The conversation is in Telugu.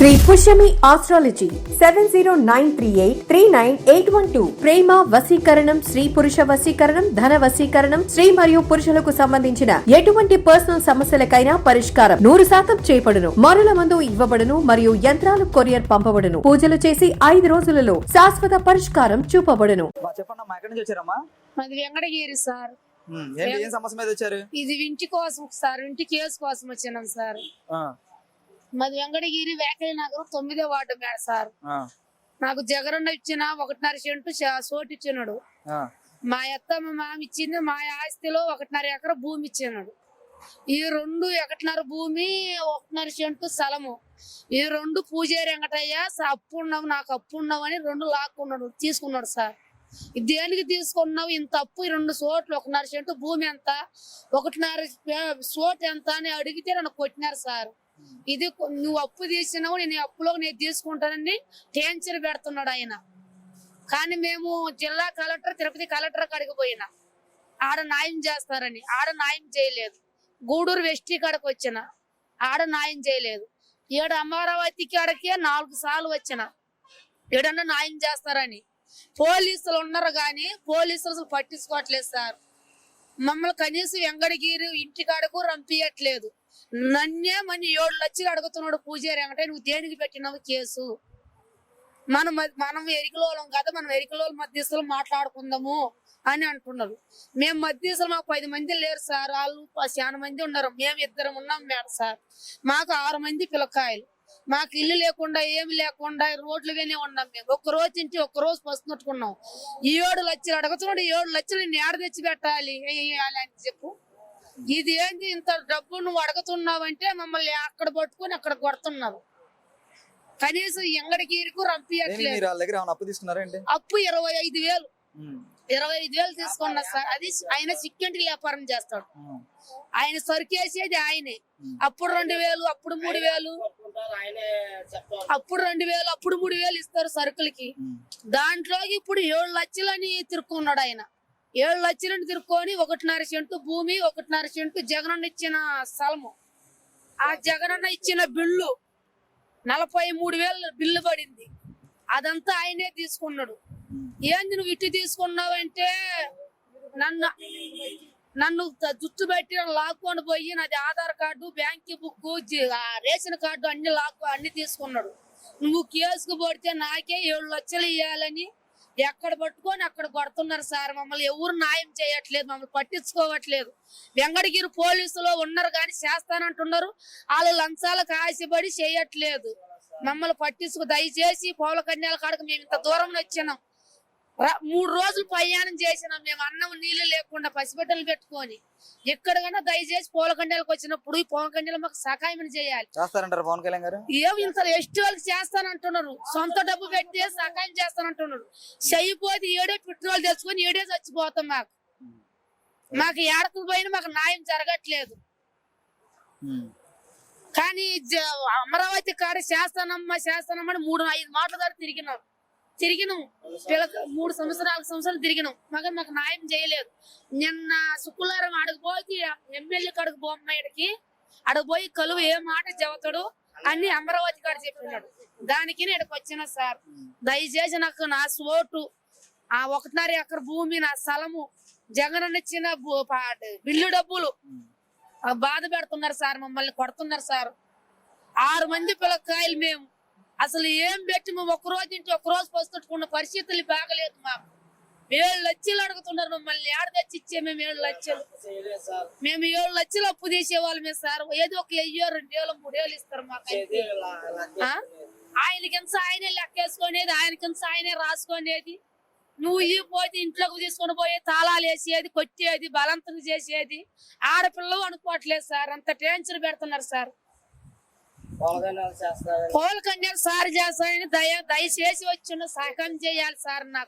Sri Pushyami astrology seven zero nine three eight three nine eight one two. ప్రేమ వశీకరణం స్త్రీ పురుష వశీకరణం ధన వశీకరణం స్త్రీ మరియు పురుషులకు సంబంధించిన ఎటువంటి పర్సనల్ సమస్యలకైనా పరిష్కారం నూరు శాతం చేయబడును మరుల మందు ఇవ్వబడును మరియు యంత్రాలు కొరియర్ పంపబడును. పూజలు చేసి ఐదు రోజులలో శాశ్వత పరిష్కారం చూపబడును. వెంకటగిరి సార్. ఏం సమస్య మీద వచ్చారు? ఇది ఇంటి కోసం సార్ ఇంటి కేసు కోసం వచ్చినాం సార్. ఆ, మాది వెంకటగిరి వేకలి నగరం తొమ్మిదో వార్డు మేడ సార్. నాకు జగరన్న ఇచ్చిన ఒకటిన్నర సెంటు సోటు ఇచ్చినాడు. మా అత్త మా మామ ఇచ్చింది మా ఆస్తిలో ఒకటిన్నర ఎకర భూమి ఇచ్చినాడు. ఈ రెండు ఒకటిన్నర భూమి ఒకటిన్నర సెంటు స్థలము. ఈ రెండు పూజారి వెంకటయ్య అప్పు ఉన్నావు నాకు అప్పు ఉన్నావు అని రెండు లాక్కున్నాడు తీసుకున్నాడు సార్. దేనికి తీసుకున్నావు? ఇంత అప్పు ఈ రెండు సోట్లు ఒకటిన్నర సెంటు భూమి ఎంత? ఒకటిన్నర సోటు ఎంత అని అడిగితే నన్ను కొట్టినారు సార్. ఇది నువ్వు అప్పు తీసినావు నేను అప్పులో నేను తీసుకుంటానని టెన్షన్ పెడుతున్నాడు ఆయన. కానీ మేము జిల్లా కలెక్టర్ తిరుపతి కలెక్టర్ కాడికి పోయినా. ఆడ న్యాయం చేస్తారని. ఆడ న్యాయం చేయలేదు. గూడూరు వెస్టీ కాడకి వచ్చిన. ఆడ న్యాయం చేయలేదు. ఏడు అమరావతి కాడకే నాలుగు సార్లు వచ్చిన. ఏడన్నా న్యాయం చేస్తారని. పోలీసులు ఉన్నారు కానీ పోలీసులు అసలు పట్టించుకోవట్లేదు సార్. మమ్మల్ని కనీసం వెంగడగిరి ఇంటి కాడకు రంపియట్లేదు. నన్నే మన ఏడు లక్షలు అడుగుతున్నాడు పూజారి ఏమంటే నువ్వు దేనికి పెట్టినావు కేసు మనం మనం ఎరికలోలం కదా మనం ఎరికలోలు మధ్యస్థులు మాట్లాడుకుందాము అని అంటున్నారు మేము మధ్యస్థులు మాకు పది మంది లేరు సార్ వాళ్ళు ప- చాలా మంది ఉన్నారు మేము ఇద్దరం ఉన్నాం మేడ సార్ మాకు ఆరు మంది పిల్లకాయలు మాకు ఇల్లు లేకుండా ఏమి లేకుండా రోడ్లు వేనే ఉన్నాం మేము ఒక్క రోజు నుంచి ఒక్క రోజు పసునట్టుకున్నాం ఈ ఏడు లక్షలు అడుగుతున్నాడు ఏడు లక్షలు నేను ఏడ తెచ్చి పెట్టాలి వేయాలి అని చెప్పు ఇది ఏంది ఇంత డబ్బు నువ్వు అడుగుతున్నావంటే మమ్మల్ని అక్కడ పట్టుకొని అక్కడ కొడుతున్నావు కనీసం ఎంగడిగిరికి ఏంటి రంపియట్లేదు అప్పు ఇరవై ఐదు వేలు. ఇరవై ఐదు వేలు తీసుకున్నా సార్ అది ఆయన చిక్కంటి వ్యాపారం చేస్తాడు. ఆయన సరికేసేది ఆయనే. అప్పుడు రెండు వేలు అప్పుడు మూడు వేలు. అప్పుడు రెండు వేలు అప్పుడు మూడు వేలు ఇస్తారు సరుకులకి. దాంట్లోకి ఇప్పుడు ఏడు లక్షలని తిరుక్కున్నాడు ఆయన. ఏడు లక్షలను తిరుక్కొని ఒకటిన్నర సెంటు భూమి ఒకటిన్నర సెంటు జగనన్న ఇచ్చిన స్థలము. ఆ జగనన్న ఇచ్చిన బిల్లు నలభై మూడు వేలు బిల్లు పడింది. అదంతా ఆయనే తీసుకున్నాడు. ఏంది నువ్వు ఇటు తీసుకున్నావంటే నన్ను నన్ను జుట్టు పెట్టి నన్ను లాక్కొని పోయి నాది Aadhaar card bank book ration card అన్ని లాక్కు అన్ని తీసుకున్నాడు. నువ్వు కేసుకు పడితే నాకే ఏడు లక్షలు ఇవ్వాలని ఎక్కడ పట్టుకొని అక్కడ కొడుతున్నారు సార్? మమ్మల్ని ఎవరు న్యాయం చేయట్లేదు మమ్మల్ని పట్టించుకోవట్లేదు. వెంకటగిరి పోలీసులో ఉన్నారు కానీ చేస్తానంటున్నారు. వాళ్ళు లంచాలకు ఆశపడి చేయట్లేదు. మమ్మల్ని పట్టించుకు దయచేసి పౌల కన్యాల కాడకు మేము ఇంత దూరం వచ్చినాం మూడు రోజులు ప్రయాణం చేసినాం మేము అన్నం నీళ్ళు లేకుండా పసిబిడ్డలు పెట్టుకొని ఎక్కడికైనా దయచేసి పూల కండెలకు వచ్చినప్పుడు ఈ పూల కండెలు మాకు సహాయం చేయాలి. చేస్తారంటారు పవన్ కళ్యాణ్ గారు? ఏమి ఇంత ఎస్టీ వాళ్ళకి చేస్తానంటున్నారు. సొంత డబ్బు పెట్టి సహాయం చేస్తానంటున్నారు. చెయ్యిపోతే ఏడే పెట్రోల్ తెచ్చుకొని ఏడే చచ్చిపోతాం మాకు. మాకు ఏడకు పోయినా మాకు న్యాయం జరగట్లేదు. కానీ అమరావతి కాడ చేస్తానమ్మా చేస్తానమ్మా మూడు ఐదు మాటల దాకా తిరిగినాం. తిరిగినాం. పిల్లక మూడు సంవత్సరాలు సంవత్సరాలు తిరిగినాం. మగ మాకు న్యాయం చేయలేదు. నిన్న శుక్రవారం అడగపోయి ఎమ్మెల్యే కడుగు బొమ్మాయిడికి అడగపోయి కలువు ఏ మాట చెబుతాడు అన్ని అమరావతి గారు చెప్పినాడు. దానికి ఇక్కడికి వచ్చిన సార్. దయచేసి నాకు నా సోటు ఆ ఒకటిన్నర ఎకర భూమి నా స్థలము జగన్ ఇచ్చిన బిల్లు డబ్బులు. బాధ పెడుతున్నారు సార్ మమ్మల్ని కొడుతున్నారు సార్. ఆరు మంది పిల్లకాయలు మేము. అసలు ఏం పెట్టి మేము ఒక రోజు ఇంటి ఒక రోజు పరిస్థితులు బాగలేదు మాకు. ఏడు లక్షలు అడుగుతున్నారు మమ్మల్ని. ఏడ తెచ్చి ఇచ్చే మేము ఏడు లక్షలు. మేము ఏడు లక్షలు అప్పు తీసేవాళ్ళమే సార్. ఏదో ఒక అయ్యో రెండు వేలు మూడు వేలు ఇస్తారు మాకు అంతే. ఆ? ఆయనకింత ఆయనే లెక్కేసుకునేది ఆయనకింత ఆయనే రాసుకునేది. నువ్వు ఈ పోతే ఇంట్లోకి తీసుకొని పోయి తాళాలు వేసేది కొట్టేది బలంతం చేసేది. ఆడపిల్లలు అనుకోవట్లేదు సార్. అంత టెన్షన్ పెడుతున్నారు సార్. పోల కన్యాలు సార్ చేస్తానని దయ దయచేసి వచ్చిన సహకారం చేయాలి సార్ నాకు.